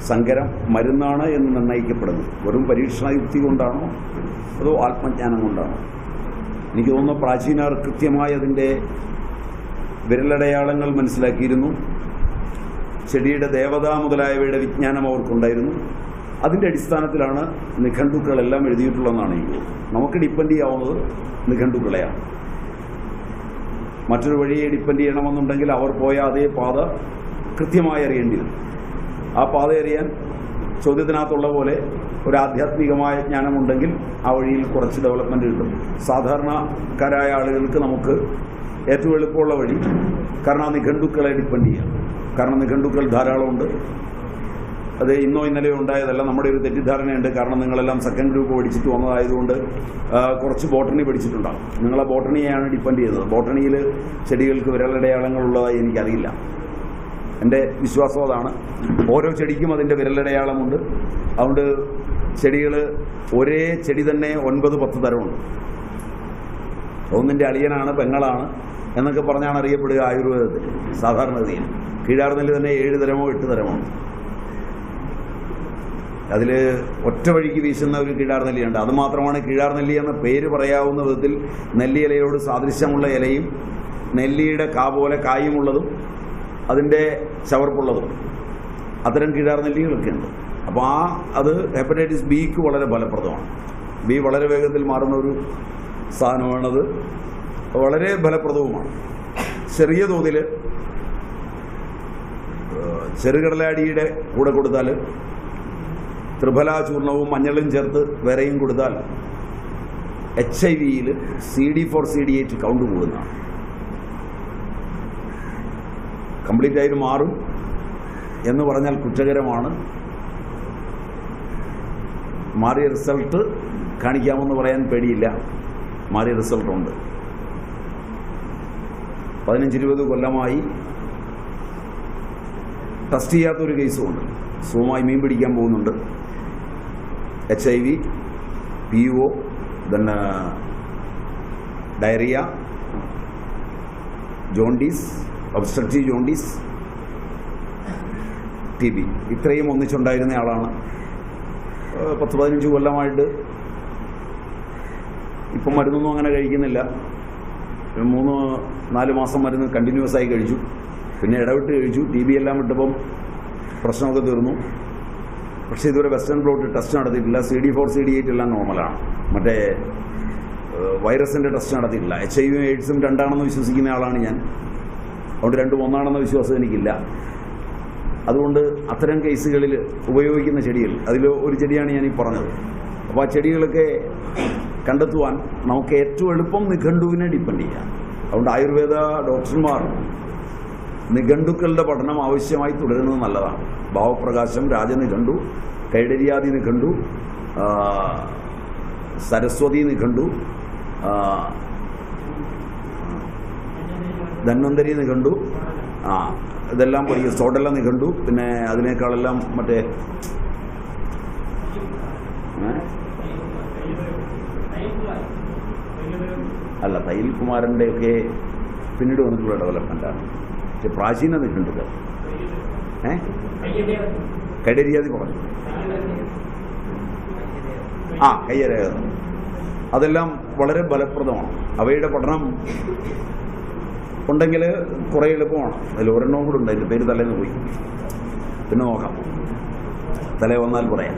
സങ്കരം മരുന്നാണ് എന്ന് നിർണയിക്കപ്പെടുന്നു. വെറും പരീക്ഷണയുക്തി കൊണ്ടാണോ? അതോ ആത്മജ്ഞാനം കൊണ്ടാണോ? എനിക്ക് തോന്നുന്നു പ്രാചീനർ കൃത്യമായി അതിന്റെ വിരലടയാളങ്ങൾ മനസ്സിലാക്കിയിരുന്നു. ചെടിയുടെ ദേവത മുതലായവയുടെ വിജ്ഞാനം അവർക്കുണ്ടായിരുന്നു. അതിന്റെ അടിസ്ഥാനത്തിലാണ് നിഘണ്ടുക്കളെല്ലാം എഴുതിയിട്ടുള്ളതെന്നാണ് എനിക്ക് നമുക്ക് ഡിപ്പെൻഡ് ചെയ്യാവുന്നത് നിഘണ്ടുക്കളെയാണ്. മറ്റൊരു വഴിയെ ഡിപ്പെൻഡ് ചെയ്യണമെന്നുണ്ടെങ്കിൽ അവർ പോയ അതേ പാത കൃത്യമായി അറിയേണ്ടി വരും ആ പാത അറിയാൻ ചോദ്യത്തിനകത്തുള്ള പോലെ ഒരു ആധ്യാത്മികമായ ജ്ഞാനമുണ്ടെങ്കിൽ ആ വഴിയിൽ കുറച്ച് ഡെവലപ്മെന്റ് കിട്ടും. സാധാരണക്കാരായ ആളുകൾക്ക് നമുക്ക് ഏറ്റവും എളുപ്പമുള്ള വഴി കാരണം നിഘണ്ടുക്കളെ ഡിപ്പെൻഡ് ചെയ്യാം. കാരണം നിഘണ്ടുക്കൾ ധാരാളമുണ്ട്. അത് ഇന്നോ ഇന്നലെയോ ഉണ്ടായതല്ല. നമ്മുടെ ഒരു തെറ്റിദ്ധാരണയുണ്ട്. കാരണം നിങ്ങളെല്ലാം സെക്കൻഡ് ഗ്രൂപ്പ് പഠിച്ചിട്ട് വന്നതായതുകൊണ്ട് കുറച്ച് ബോട്ടണി പഠിച്ചിട്ടുണ്ടാകും നിങ്ങളെ ബോട്ടണിയെയാണ് ഡിപ്പെൻഡ് ചെയ്തത് ബോട്ടണിയിൽ ചെടികൾക്ക് വിരലടയാളങ്ങളുള്ളതായി എനിക്കറിയില്ല. എന്റെ വിശ്വാസം അതാണ് ഓരോ ചെടിക്കും അതിന്റെ വിരലടയാളമുണ്ട്. അതുകൊണ്ട് ചെടികൾ ഒരേ ചെടി തന്നെ ഒൻപത് പത്ത് തരമുണ്ട്. ഒന്നിന്റെ അളിയനാണ് പെങ്ങളാണ് എന്നൊക്കെ പറഞ്ഞാണ് അറിയപ്പെടുക ആയുർവേദത്തിൽ സാധാരണഗതിയിൽ. കീഴാർന്നിൽ തന്നെ ഏഴ് തരമോ എട്ട് തരമോ. അതിൽ ഒറ്റ വഴിക്ക് വീശുന്ന ഒരു കീഴാർ നെല്ലിയുണ്ട് അത് മാത്രമാണ് കീഴാർ നെല്ലി എന്ന പേര് പറയാവുന്ന വിധത്തിൽ നെല്ലിയിലയോട് സാദൃശ്യമുള്ള ഇലയും നെല്ലിയുടെ കാ പോലെ കായുമുള്ളതും അതിന്റെ ചവർപ്പുള്ളതും. അത്തരം കീഴാർ നെല്ലികളൊക്കെ ഉണ്ട് അപ്പോൾ ആ അത് ഹെപ്പറ്റൈറ്റിസ് ബിക്ക് വളരെ ഫലപ്രദമാണ്. ബി വളരെ വേഗത്തിൽ മാറുന്ന ഒരു സാധനമാണത്. വളരെ ഫലപ്രദവുമാണ്. ചെറിയ തോതിൽ ചെറുകടലാടിയുടെ കൂടെ കൊടുത്താൽ ത്രിഫലാചൂർണവും മഞ്ഞളും ചേർത്ത് വേറെയും കൊടുത്താൽ എച്ച് ഐ വിയിൽ C D four C D eight count കൂടുന്നതാണ്. Complete ആയിട്ട് മാറും എന്ന് പറഞ്ഞാൽ കുറ്റകരമാണ്. മാറിയ റിസൾട്ട് കാണിക്കാമെന്ന് പറയാൻ പേടിയില്ല. മാറിയ റിസൾട്ടുണ്ട് പതിനഞ്ച് ഇരുപത് കൊല്ലമായി ടെസ്റ്റ് ചെയ്യാത്തൊരു കേസുമുണ്ട്. സുഖമായി മീൻ പിടിക്കാൻ പോകുന്നുണ്ട്. H I V P O then diarrhoea jaundice obstructive jaundice T B ഇത്രയും ഒന്നിച്ചുണ്ടായിരുന്ന ആളാണ്. പത്ത് പതിനഞ്ച് കൊല്ലമായിട്ട് ഇപ്പം മരുന്നൊന്നും അങ്ങനെ കഴിക്കുന്നില്ല. മൂന്ന് നാല് മാസം മരുന്ന് കണ്ടിന്യൂസ് ആയി കഴിച്ചു. പിന്നെ ഇടവിട്ട് കഴിച്ചു. ടി ബി എല്ലാം വിട്ടപ്പം പ്രശ്നമൊക്കെ തീർന്നു. പക്ഷേ ഇതുവരെ വെസ്റ്റേൺ ബ്ലോട്ട് ടെസ്റ്റ് നടത്തിയിട്ടില്ല. C D four C D eight എല്ലാം നോർമലാണ് മറ്റേ വൈറസിന്റെ ടെസ്റ്റ് നടത്തിയിട്ടില്ല. എച്ച് ഐ വി എയ്ഡ്സും രണ്ടാണെന്ന് വിശ്വസിക്കുന്ന ആളാണ് ഞാൻ. അതുകൊണ്ട് രണ്ടും ഒന്നാണെന്ന വിശ്വാസം എനിക്കില്ല. അതുകൊണ്ട് അത്തരം കേസുകളിൽ ഉപയോഗിക്കുന്ന ചെടികൾ അതിൽ ഒരു ചെടിയാണ് ഞാൻ പറഞ്ഞത്. അപ്പോൾ ആ ചെടികളൊക്കെ കണ്ടെത്തുവാൻ നമുക്ക് ഏറ്റവും എളുപ്പം നിഘണ്ടുവിനെ ഡിപ്പെൻഡ് ചെയ്യാം. അതുകൊണ്ട് ആയുർവേദ ഡോക്ടർമാർ നിഘണ്ടുക്കളുടെ പഠനം ആവശ്യമായി തുടരുന്നത് നല്ലതാണ്. ഭാവപ്രകാശം രാജനിഘണ്ടു കൈഡരിയാദി നിഘണ്ടു സരസ്വതി നിഘണ്ടു ധന്വന്തരി നിഘണ്ടു ആ ഇതെല്ലാം പഠിക്കും. സോഡെല്ലാം നിഘണ്ടു പിന്നെ അതിനേക്കാളെല്ലാം മറ്റേ? അല്ല തയ്യൽ കുമാരന്റെ ഒക്കെ പിന്നീട് വന്നിട്ടുള്ള ഡെവലപ്മെന്റാണ് പക്ഷെ പ്രാചീന നിഘണ്ടുകൾ ഏ? കൈഡരിയാതി പറഞ്ഞു ആ കയ്യരേഖ അതെല്ലാം വളരെ ഫലപ്രദമാണ്. അവയുടെ പഠനം ഉണ്ടെങ്കിൽ കുറേ എളുപ്പമാണ്. അതിൽ ഒരെണ്ണവും കൂടെ ഉണ്ട്. അതിന്റെ പേര് തലേന്ന് പോയി. പിന്നെ നോക്കാം. തലേ വന്നാൽ പറയാം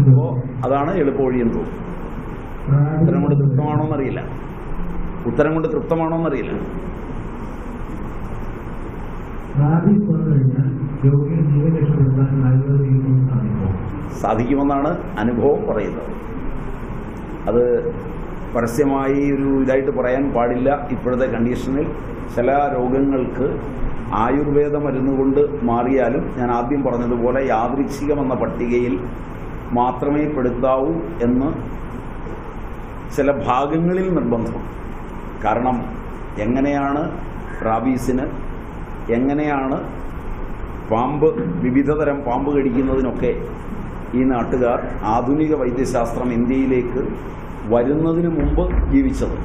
അപ്പോൾ അതാണ് എളുപ്പവഴിയെന്ന് തോന്നുന്നു. ഉത്തരം കൊണ്ട് തൃപ്തമാണോ എന്നറിയില്ല ഉത്തരം കൊണ്ട് തൃപ്തമാണോ എന്നറിയില്ല സാധിക്കുമെന്നാണ് അനുഭവം പറയുന്നത്. അത് പരസ്യമായി ഒരു ഇതായിട്ട് പറയാൻ പാടില്ല ഇപ്പോഴത്തെ കണ്ടീഷനിൽ. ചില രോഗങ്ങൾക്ക് ആയുർവേദ മരുന്ന് കൊണ്ട് മാറിയാലും ഞാൻ ആദ്യം പറഞ്ഞതുപോലെ യാദൃച്ഛികമെന്ന പട്ടികയിൽ മാത്രമേ പെടുത്താവൂ എന്ന് ചില ഭാഗങ്ങളിൽ നിർബന്ധം കാരണം എങ്ങനെയാണ് റാബീസിന് എങ്ങനെയാണ് പാമ്പ് വിവിധതരം പാമ്പ് കടിക്കുന്നതിനൊക്കെ ഈ നാട്ടുകാർ ആധുനിക വൈദ്യശാസ്ത്രം ഇന്ത്യയിലേക്ക് വരുന്നതിന് മുമ്പ് ജീവിച്ചത്.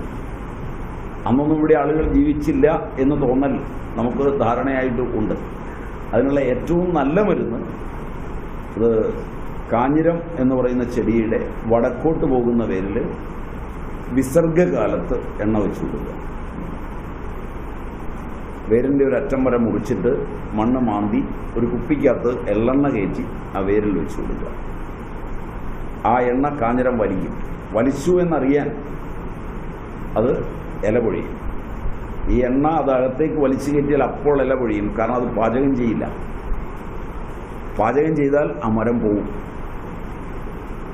അന്നൊന്നും ഇവിടെ ആളുകൾ ജീവിച്ചില്ല എന്ന് തോന്നൽ നമുക്ക് ധാരണയായിട്ട് ഉണ്ട്. അതിനുള്ള ഏറ്റവും നല്ല മരുന്ന് അത് കാഞ്ഞിരം എന്ന് പറയുന്ന ചെടിയുടെ വടക്കോട്ട് പോകുന്ന പേരിൽ വിസർഗകാലത്ത് എണ്ണ വെച്ചു കൊടുക്കുക. വേരിന്റെ ഒരു അറ്റം വരെ മുറിച്ചിട്ട് മണ്ണ് മാന്തി ഒരു കുപ്പിക്കകത്ത് എള്ളെണ്ണ കയറ്റി ആ വേരിൽ വെച്ചു കൊടുക്കുക. ആ എണ്ണ കാഞ്ഞിരം വലിക്കും. വലിച്ചു എന്നറിയാൻ അത് ഇല പൊഴിയും. ഈ എണ്ണ അത് അകത്തേക്ക് വലിച്ചു കയറ്റിയാൽ അപ്പോൾ ഇല പൊഴിയും. കാരണം അത് പാചകം ചെയ്യില്ല. പാചകം ചെയ്താൽ ആ മരം പോവും.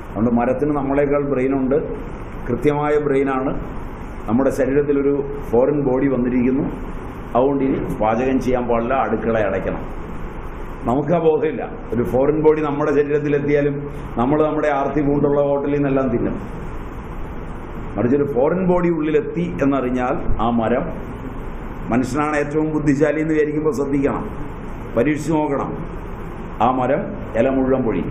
അതുകൊണ്ട് മരത്തിന് നമ്മളെക്കാൾ ബ്രെയിനുണ്ട് കൃത്യമായ ബ്രെയിനാണ് നമ്മുടെ ശരീരത്തിലൊരു ഫോറിൻ ബോഡി വന്നിരിക്കുന്നു. അതുകൊണ്ട് ഇനി പാചകം ചെയ്യാൻ പാടില്ല അടുക്കള അടയ്ക്കണം. നമുക്ക് ആ ബോധമില്ല. ഒരു ഫോറിൻ ബോഡി നമ്മുടെ ശരീരത്തിലെത്തിയാലും നമ്മൾ നമ്മുടെ ആർത്തി പൂണ്ടുള്ള ഹോട്ടലിൽ നിന്നെല്ലാം തിന്നും. മറിച്ചൊരു ഫോറിൻ ബോഡി ഉള്ളിലെത്തി എന്നറിഞ്ഞാൽ ആ മരം മനുഷ്യനാണ് ഏറ്റവും ബുദ്ധിശാലി എന്ന് വിചാരിക്കുമ്പോൾ ശ്രദ്ധിക്കണം. പരീക്ഷിച്ച് നോക്കണം. ആ മരം ഇല മുഴുവൻ പൊഴി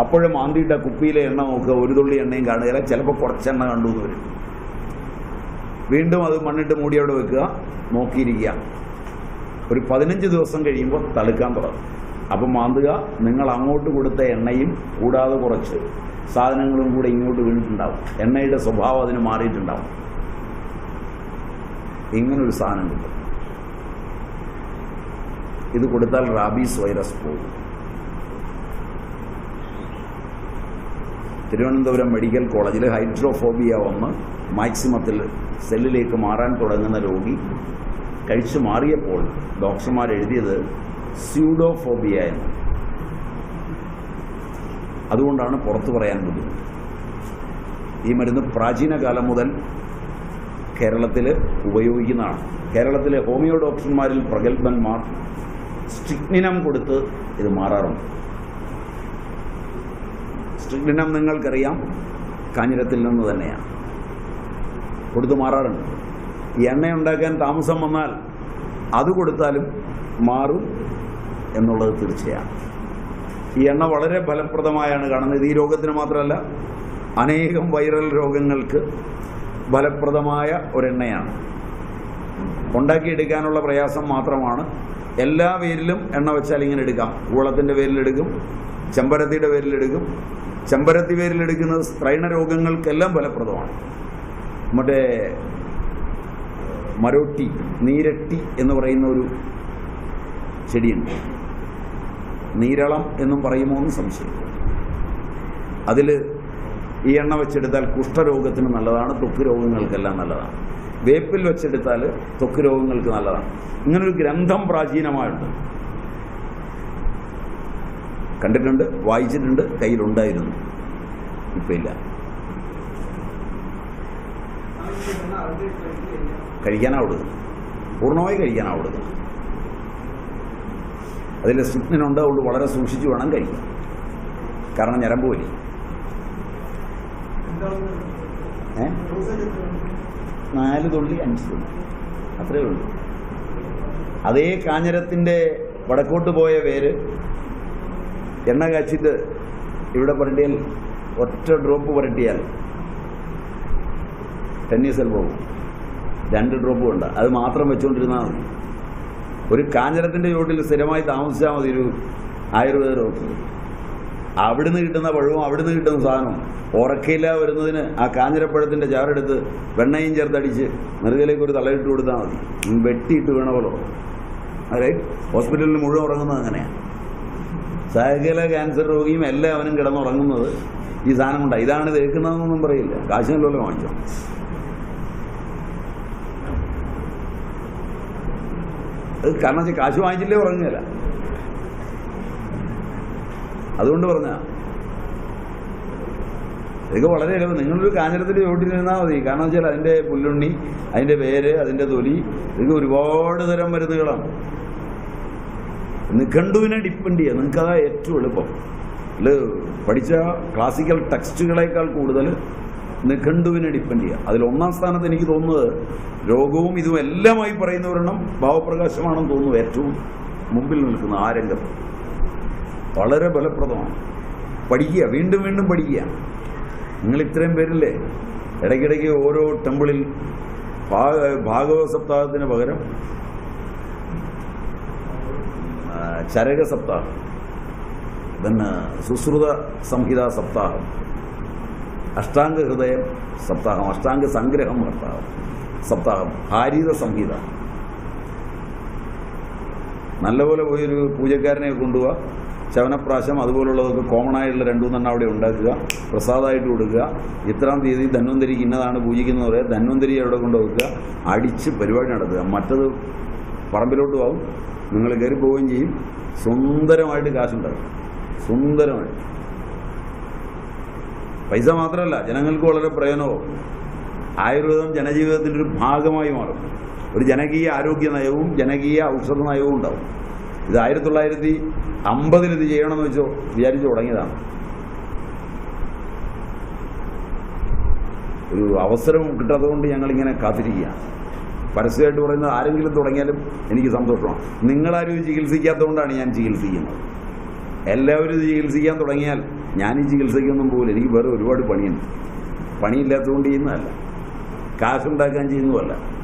അപ്പോഴും മാന്തിയിട്ട കുപ്പിയിലെ എണ്ണ നോക്കുക ഒരു തുള്ളി എണ്ണയും കാണുകയില്ല ചിലപ്പോൾ കുറച്ചെണ്ണ കണ്ടു എന്ന് വരും. വീണ്ടും അത് മണ്ണിട്ട് മൂടി അവിടെ വെക്കുക. നോക്കിയിരിക്കുക. ഒരു പതിനഞ്ച് ദിവസം കഴിയുമ്പോൾ തളുക്കാൻ തുടങ്ങും. അപ്പം മാന്തുക നിങ്ങൾ അങ്ങോട്ട് കൊടുത്ത എണ്ണയും കൂടാതെ കുറച്ച് സാധനങ്ങളും കൂടെ ഇങ്ങോട്ട് വീണിട്ടുണ്ടാവും. എണ്ണയുടെ സ്വഭാവം അതിന് മാറിയിട്ടുണ്ടാവും. ഇങ്ങനൊരു സാധനം കിട്ടും. ഇത് കൊടുത്താൽ റാബീസ് വൈറസ് പോകും. തിരുവനന്തപുരം മെഡിക്കൽ കോളേജിൽ ഹൈഡ്രോഫോബിയ വന്ന് മാക്സിമത്തിൽ സെല്ലിലേക്ക് മാറാൻ തുടങ്ങുന്ന രോഗി കഴിച്ചു മാറിയപ്പോൾ ഡോക്ടർമാർ എഴുതിയത് സ്യൂഡോഫോബിയ എന്ന് അതുകൊണ്ടാണ് പുറത്തു പറയാൻ ബുദ്ധിമുട്ട്. ഈ മരുന്ന് പ്രാചീന കാലം മുതൽ കേരളത്തിൽ ഉപയോഗിക്കുന്നതാണ്. കേരളത്തിലെ ഹോമിയോ ഡോക്ടർമാരിൽ പ്രഗത്ഭന്മാർ സ്ട്രിക്നിനം കൊടുത്ത് ഇത് മാറാറുണ്ട്. സ്ട്രിക്നിനം നിങ്ങൾക്കറിയാം കാഞ്ഞിരത്തിൽ നിന്ന് തന്നെയാണ്. കൊടുത്ത് മാറാറുണ്ട്. ഈ എണ്ണ ഉണ്ടാക്കാൻ താമസം വന്നാൽ അത് കൊടുത്താലും മാറും എന്നുള്ളത് തീർച്ചയാണ്. ഈ എണ്ണ വളരെ ഫലപ്രദമായാണ് കാണുന്നത്. ഈ രോഗത്തിന് മാത്രമല്ല അനേകം വൈറൽ രോഗങ്ങൾക്ക് ഫലപ്രദമായ ഒരെണ്ണയാണ്. ഉണ്ടാക്കിയെടുക്കാനുള്ള പ്രയാസം മാത്രമാണ്. എല്ലാ പേരിലും എണ്ണ വെച്ചാൽ ഇങ്ങനെ എടുക്കാം. കൂളത്തിന്റെ പേരിലെടുക്കും ചെമ്പരത്തിയുടെ പേരിലെടുക്കും ചെമ്പരത്തി പേരിലെടുക്കുന്നത് സ്ത്രൈണ രോഗങ്ങൾക്കെല്ലാം ഫലപ്രദമാണ്. മറ്റേ മരോട്ടി നീരട്ടി എന്ന് പറയുന്ന ഒരു ചെടിയുണ്ട്. നീരളം എന്നും പറയുമോ എന്ന് സംശയം. അതിൽ ഈ എണ്ണ വെച്ചെടുത്താൽ കുഷ്ഠരോഗത്തിന് നല്ലതാണ് ത്വക്ക് രോഗങ്ങൾക്കെല്ലാം നല്ലതാണ്. വേപ്പിൽ വെച്ചെടുത്താൽ ത്വക്ക് രോഗങ്ങൾക്ക് നല്ലതാണ്. ഇങ്ങനൊരു ഗ്രന്ഥം പ്രാചീനമായുണ്ട്. കണ്ടിട്ടുണ്ട് വായിച്ചിട്ടുണ്ട് കയ്യിലുണ്ടായിരുന്നു. ഇപ്പം ഇല്ല കഴിക്കാനാ പൂർണമായി കഴിക്കാനാ അതിൽ സ്റ്റിഗ്നിനുണ്ട് അതുകൊണ്ട് വളരെ സൂക്ഷിച്ചു വേണം കഴിക്കാൻ. കാരണം ഞരമ്പ് വലി നാല് തുള്ളി അഞ്ച് തുള്ളി. അത്രയേ ഉള്ളൂ. അതേ കാഞ്ഞരത്തിന്റെ വടക്കോട്ട് പോയ പേര് എണ്ണ കാച്ചിട്ട് ഇവിടെ പുരട്ടിയാൽ ഒറ്റ ഡ്രോപ്പ് പുരട്ടിയാൽ ടെന്നീസൽ പോകും രണ്ട് ഡ്രോപ്പ് ഉണ്ട്. അത് മാത്രം വെച്ചുകൊണ്ടിരുന്നാൽ മതി. ഒരു കാഞ്ഞിരത്തിന്റെ ചുവട്ടിൽ സ്ഥിരമായി താമസിച്ചാൽ മതി ഒരു ആയുർവേദ ഡോക്ടർ. അവിടുന്ന് കിട്ടുന്ന പഴവും അവിടുന്ന് കിട്ടുന്ന സാധനവും ഉറക്കയില്ല വരുന്നതിന് ആ കാഞ്ഞിരപ്പഴത്തിന്റെ ചാറെടുത്ത് വെണ്ണയും ചേർത്തടിച്ച് നെറുകയിലേക്ക് ഒരു തലയിട്ട് കൊടുത്താൽ മതി. വെട്ടിയിട്ട് വീണ പോലെ. റൈറ്റ് ഹോസ്പിറ്റലിൽ മുഴുവൻ ഉറങ്ങുന്നത് അങ്ങനെയാണ് സകല ക്യാൻസർ രോഗിയും എല്ലാം എല്ലാവരും കിടന്നുറങ്ങുന്നത് ഈ സാധനം കൊണ്ടാണ് ഇതാണ് തേക്കുന്നതെന്നൊന്നും പറയില്ല. കാശിനല്ലോ വാങ്ങിച്ചോ? അത് കാരണം വെച്ചാൽ കാശ് വാങ്ങിച്ചില്ലേ ഉറങ്ങുകയില്ല അതുകൊണ്ട് പറഞ്ഞ ഇതൊക്കെ വളരെ എളുപ്പം നിങ്ങളൊരു കാഞ്ഞിരത്തിൽ ചോട്ടിൽ നിന്നാൽ മതി. കാരണം വെച്ചാൽ അതിന്റെ പുല്ലുണ്ണി അതിന്റെ വേര് അതിന്റെ തൊലി ഇതൊക്കെ ഒരുപാട് തരം മരുന്നുകളാണ്. നിഘണ്ടുവിനെ ഡിപ്പെൻഡ് ചെയ്യുക നിങ്ങൾക്കതാ ഏറ്റവും എളുപ്പം. അല്ല? പഠിച്ച ക്ലാസിക്കൽ ടെക്സ്റ്റുകളേക്കാൾ കൂടുതൽ നിഘണ്ടുവിനെ ഡിപ്പെൻഡ് ചെയ്യുക. അതിൽ ഒന്നാം സ്ഥാനത്ത് എനിക്ക് തോന്നുന്നത് രോഗവും ഇതും എല്ലാമായി പറയുന്ന ഒരെണ്ണം ഭാവപ്രകാശമാണെന്ന് തോന്നുന്നു ഏറ്റവും മുമ്പിൽ നിൽക്കുന്ന ആ രംഗത്ത്. വളരെ ഫലപ്രദമാണ്. പഠിക്കുക. വീണ്ടും വീണ്ടും പഠിക്കുക. നിങ്ങൾ ഇത്രയും പേരില്ലേ? ഇടയ്ക്കിടയ്ക്ക് ഓരോ ടെമ്പിളിൽ ഭാഗ ഭാഗവത സപ്താഹത്തിന് പകരം ചരക സപ്താഹം പിന്നെ സുശ്രുത സംഹിതാ സപ്താഹം. അഷ്ടാംഗ ഹൃദയം സപ്താഹം അഷ്ടാംഗ സംഗ്രഹം സപ്താഹം സപ്താഹം ഹാരിത സംഹിത. നല്ലപോലെ പോയി ഒരു പൂജക്കാരനെ കൊണ്ടുപോവുക ശവനപ്രാശം അതുപോലുള്ളതൊക്കെ കോമൺ ആയിട്ടുള്ള രണ്ടു മൂന്നെണ്ണം അവിടെ ഉണ്ടാക്കുക. പ്രസാദമായിട്ട് കൊടുക്കുക. ഇത്രാം തീയതി ധന്വന്തരിക്ക് ഇന്നതാണ് പൂജിക്കുന്നത് പറയാം. ധന്വന്തരി അവിടെ കൊണ്ട് വെക്കുക. അടിച്ച് പരിപാടി നടത്തുക. മറ്റത് പറമ്പിലോട്ട് പോകും നിങ്ങൾ കയറി പോവുകയും ചെയ്യും. സുന്ദരമായിട്ട് കാശുണ്ടാകും സുന്ദരമായിട്ട്. പൈസ മാത്രമല്ല ജനങ്ങൾക്ക് വളരെ പ്രയോജനവും. ആയുർവേദം ജനജീവിതത്തിന്റെ ഒരു ഭാഗമായി മാറും. ഒരു ജനകീയ ആരോഗ്യ നയവും ജനകീയ ഔഷധ നയവും ഉണ്ടാവും. ഇത് ആയിരത്തി തൊള്ളായിരത്തി അമ്പതിൽ ഇത് ചെയ്യണമെന്ന് വെച്ചോ വിചാരിച്ചു തുടങ്ങിയതാണ്. ഒരു അവസരം കിട്ടാത്തതുകൊണ്ട് ഞങ്ങളിങ്ങനെ കാത്തിരിക്കുകയാണ് പരസ്യമായിട്ട് പറയുന്നത് ആരെങ്കിലും തുടങ്ങിയാലും എനിക്ക് സന്തോഷമാണ്. നിങ്ങളാരും ചികിത്സിക്കാത്തതുകൊണ്ടാണ് ഞാൻ ചികിത്സിക്കുന്നത്. എല്ലാവരും ചികിത്സിക്കാൻ തുടങ്ങിയാൽ ഞാൻ ഈ ചികിത്സയ്ക്കൊന്നും പോകില്ല എനിക്ക് വേറെ ഒരുപാട് പണിയുണ്ട്. പണിയില്ലാത്തതുകൊണ്ട് ചെയ്യുന്നതല്ല. കാശുണ്ടാക്കാൻ ചെയ്യുന്നതല്ല